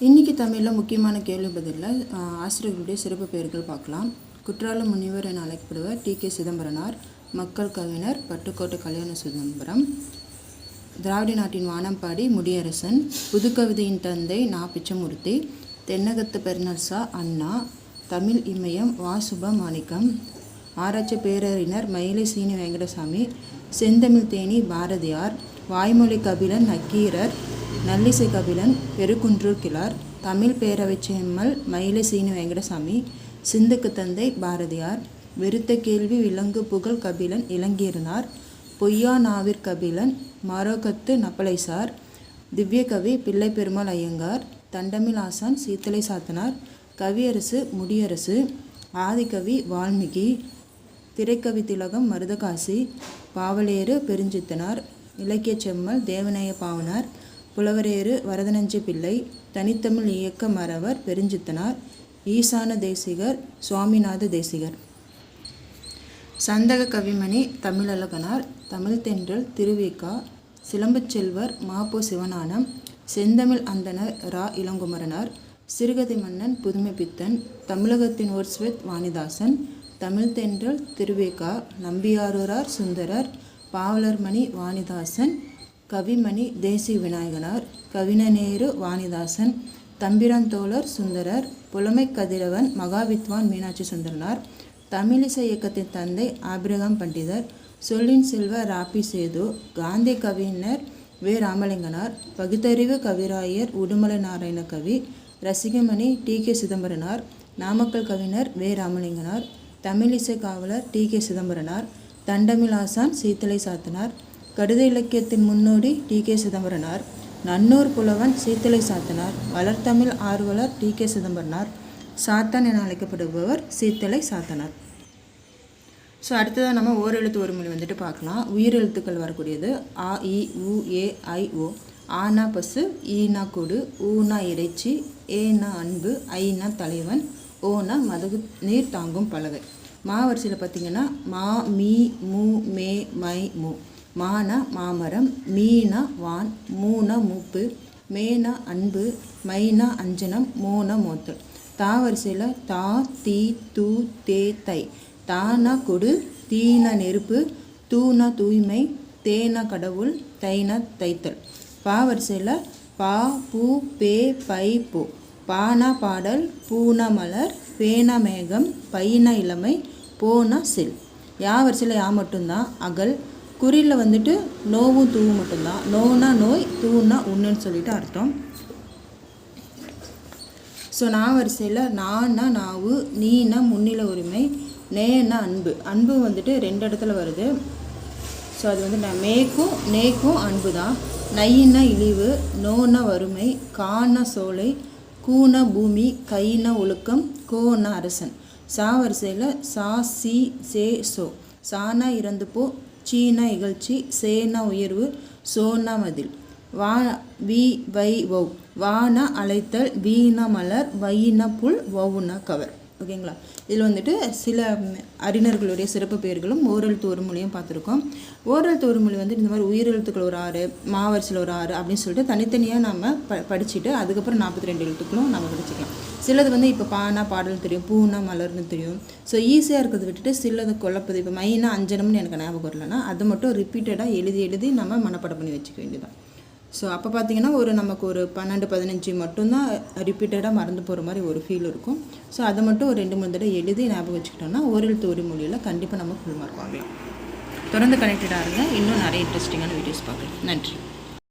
இன்றைக்கி தமிழில் முக்கியமான கேள்வி பதிலில் ஆசிரியர்களுடைய சிறப்பு பெயர்கள் பார்க்கலாம். குற்றால முனிவர் என அழைக்கப்படுவர் டி. கே. சிதம்பரனார் மக்கள் கவிஞர் பட்டுக்கோட்டை கல்யாண சிதம்பரம் திராவிட நாட்டின் வானம்பாடி முடியரசன் புதுக்கவிதையின் தந்தை நா. பிச்சமூர்த்தி தென்னகத்து பெருநர்சா அண்ணா தமிழ் இமயம் வாசுப மாணிக்கம் ஆராய்ச்சி பேரறிஞர் மயிலை சீனி வெங்கடசாமி செந்தமிழ் தேனி பாரதியார் வாய்மொழி கபிலன் நக்கீரர் நல்லிசை கபிலன் பெருக்குன்றூர் கிளார் தமிழ் பேரவைச் செம்மல் மயிலை சீனு வெங்கடசாமி சிந்துக்கு தந்தை பாரதியார் விருத்த கேள்வி விலங்கு புகழ் கபிலன் இளங்கீரனார் பொய்யா நாவிற் கபிலன் மரோகத்து நப்பலைசார் திவ்யகவி பிள்ளை பெருமாள் ஐயங்கார் தண்டமிழ் ஆசான் சீத்தலை சாத்தனார் கவியரசு முடியரசு ஆதிகவி வால்மீகி திரைக்கவி திலகம் மருதகாசி பாவலேறு பெருஞ்சித்தனார் இலக்கியச் செம்மல் தேவநேய பாவனார் புலவரேறு வரதனஞ்சி பிள்ளை தனித்தமிழ் இயக்க மறவர் பெருஞ்சித்தனார் ஈசான தேசிகர் சுவாமிநாத தேசிகர். சந்தக கவிமணி தமிழழகனார் தமிழ் தென்றல் திருவிக்கா சிலம்புச் செல்வர் மாப்போ சிவஞானம் செந்தமிழ் அந்தணர் ரா. இளங்குமரனார் சிறுகதை மன்னன் புதுமைப்பித்தன் தமிழகத்தின் ஓர்ஸ்வெத் வாணிதாசன் தமிழ் தென்றல் திருவேகா நம்பியாரூரார் சுந்தரர் பாவலர்மணி வாணிதாசன் கவிமணி தேசி விநாயகனார் கவினநேரு வாணிதாசன் தம்பிரந்தோழர் சுந்தரர் புலமை கதிரவன் மகாவித்வான் மீனாட்சி சுந்தரனார் தமிழிசை இயக்கத்தின் தந்தை ஆபிரகாம் பண்டிதர் சொல்லின் செல்வ ராப்பி சேது காந்தி கவிஞர் வே. ராமலிங்கனார் பகுத்தறிவு கவிராயர் உடுமலை நாராயண கவி ரசிகமணி டி. கே. சிதம்பரனார் நாமக்கல் கவிஞர் வே. ராமலிங்கனார் தமிழிசை காவலர் டி. கே. சிதம்பரனார் தண்டமிலாசான் சீத்தலை சாத்தனார் கடித இலக்கியத்தின் முன்னோடி டி கே சிதம்பரனார். நன்னூர் புலவன் சீத்தலை சாத்தனார். வளர்த்தமிழ் ஆர்வலர் டி கே சிதம்பரனார். சாத்தான் என அழைக்கப்படுபவர் சீத்தலை சாத்தனார். ஸோ அடுத்ததாக நம்ம ஓரெழுத்து ஒரு மொழி வந்துட்டு பார்க்கலாம். உயிரெழுத்துக்கள் வரக்கூடியது. ஆ இ உ ஏ ஐ ஓ. ஆனா பசு ஈனா கொடு. ஊனா இறைச்சி. ஏனா அன்பு. ஐனா தலைவன். ஓனா மதகு நீர் தாங்கும் பலகை. மா வரிசையில் பார்த்தீங்கன்னா மா மீ மூ மே மை மு. மானா மாமரம் மீனா வான் மூன மூப்பு மேன அன்பு மைனா அஞ்சனம் மூன மோத்தல் தா வரிசையில் தா தீ தூ தே தை. தானா கொடு தீனா நெருப்பு தூனா தூய்மை தேனா கடவுள் தைனா தைத்தல். பா வரிசையில் பா பூ பே பை பூ. பானா பாடல் பூனா மலர் பேனா மேகம் பைனா இளமை போனா செல். யா வரிசையில் யா மட்டும்தான் அகல் குறியில் வந்துட்டு நோவும் தூவும் மட்டும்தான். நோனா நோய் தூவுன்னா உண்ணுன்னு சொல்லிட்டு அர்த்தம். ஸோ நான் வரிசையில் நான்னா நாவு நீனா முன்னில உரிமை நேன்னா அன்பு. அன்பு வந்துட்டு ரெண்டு இடத்துல வருது. ஸோ அது வந்து நான் மேக்கும் நேக்கும் அன்பு தான். நையின்னா இழிவு நோன்னா வறுமை கான்னா சோலை கூனா பூமி கைனா ஒழுக்கம் கோன்னா அரசன். சா வரிசையில் சா சி சே சோ. சானா இறந்து போ சீனா இகழ்ச்சி சேனா உயர்வு சோனா மதில் வா வி வை வௌ. வானா அழைத்தல் வீணா மலர் வைனா புல் வவுனா கவர். ஓகேங்களா? இதில் வந்துட்டு சில அறிஞர்களுடைய சிறப்பு பெயர்களும் ஓரெழுத்து ஒரு மொழியும் பார்த்துருக்கோம். ஓரெழுத்து ஒரு மொழி வந்து இந்த மாதிரி உயிரெழுத்துக்கள் ஒரு ஆறு மாவரிசையில் ஒரு ஆறு அப்படின்னு சொல்லிட்டு தனித்தனியாக நம்ம ப படிச்சுட்டு அதுக்கப்புறம் நாற்பத்தி ரெண்டு எழுத்துக்களும் நம்ம படிச்சுக்கலாம். சிலது வந்து இப்போ பானா பாடல் தெரியும் பூனா மலர்னு தெரியும். ஸோ ஈஸியாக இருக்கிறத விட்டுட்டு சிலது குழப்பது இப்போ மைனா அஞ்சனம்னு எனக்கு ஞாபகம் வரலன்னா அது மட்டும் ரிப்பீட்டடாக எழுதி எழுதி நம்ம மனப்பாடம் பண்ணி வச்சுக்க வேண்டியதான் ஸோ அப்போ பார்த்தீங்கன்னா ஒரு நமக்கு ஒரு பன்னெண்டு பதினஞ்சு மட்டும்தான் ரிப்பீட்டடாக மறந்து போகிற மாதிரி ஒரு ஃபீல் இருக்கும். ஸோ அதை மட்டும் ஒரு ரெண்டு மூணு தடவை எழுதி ஞாபகம் வச்சுக்கிட்டோம்னா ஒரு எழுத்து ஒரு மொழியில் கண்டிப்பாக நம்ம ஃபுல் மார்க் வாங்கலாம் தொடர்ந்து கனெக்டடாக இருங்க. இன்னும் நிறைய இன்ட்ரெஸ்டிங்கான வீடியோஸ் பார்க்கலாம். நன்றி.